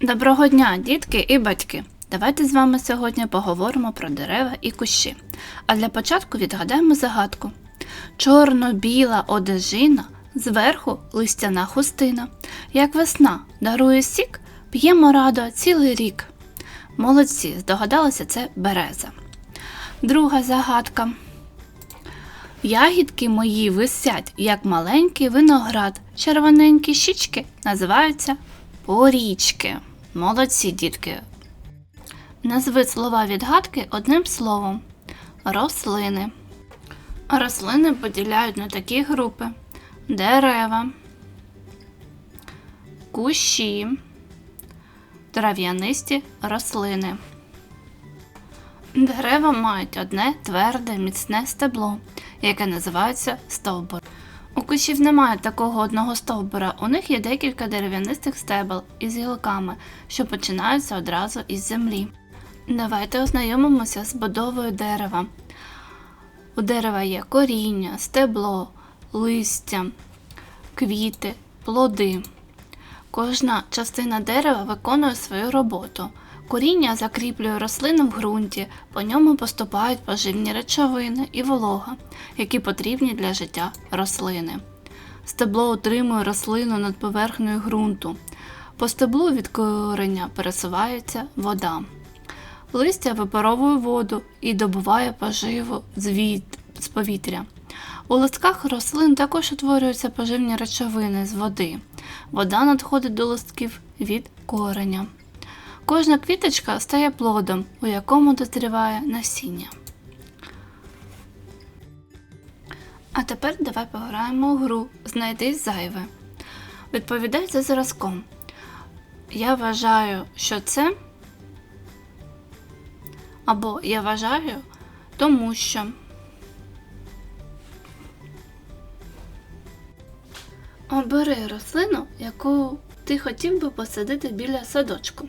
Доброго дня, дітки і батьки! Давайте з вами сьогодні поговоримо про дерева і кущі. А для початку відгадаємо загадку. Чорно-біла одежина, зверху листяна хустина. Як весна дарує сік, п'ємо радо цілий рік. Молодці, здогадалися, це береза. Друга загадка. Ягідки мої висять, як маленький виноград. Червоненькі щічки називаються порічки. Молодці, дітки. Назви слова відгадки одним словом. Рослини. Рослини поділяють на такі групи: дерева, кущі, трав'янисті рослини. Дерева мають одне тверде, міцне стебло, яке називається стовбур. Кущів немає такого одного стовбура, у них є декілька дерев'янистих стебел із гілками, що починаються одразу із землі. Давайте ознайомимося з будовою дерева. У дерева є коріння, стебло, листя, квіти, плоди. Кожна частина дерева виконує свою роботу. Коріння закріплює рослину в ґрунті, по ньому поступають поживні речовини і волога, які потрібні для життя рослини. Стебло утримує рослину над поверхнею ґрунту. По стеблу від кореня пересувається вода. Листя випаровує воду і добуває поживу з повітря. У листках рослин також утворюються поживні речовини з води. Вода надходить до листків від кореня. Кожна квіточка стає плодом, у якому дозріває насіння. А тепер давай пограємо у гру Знайди зайве. Відповідай за зразком. Я вважаю, що це. Або я вважаю, тому що. Обери рослину, яку ти хотів би посадити біля садочку.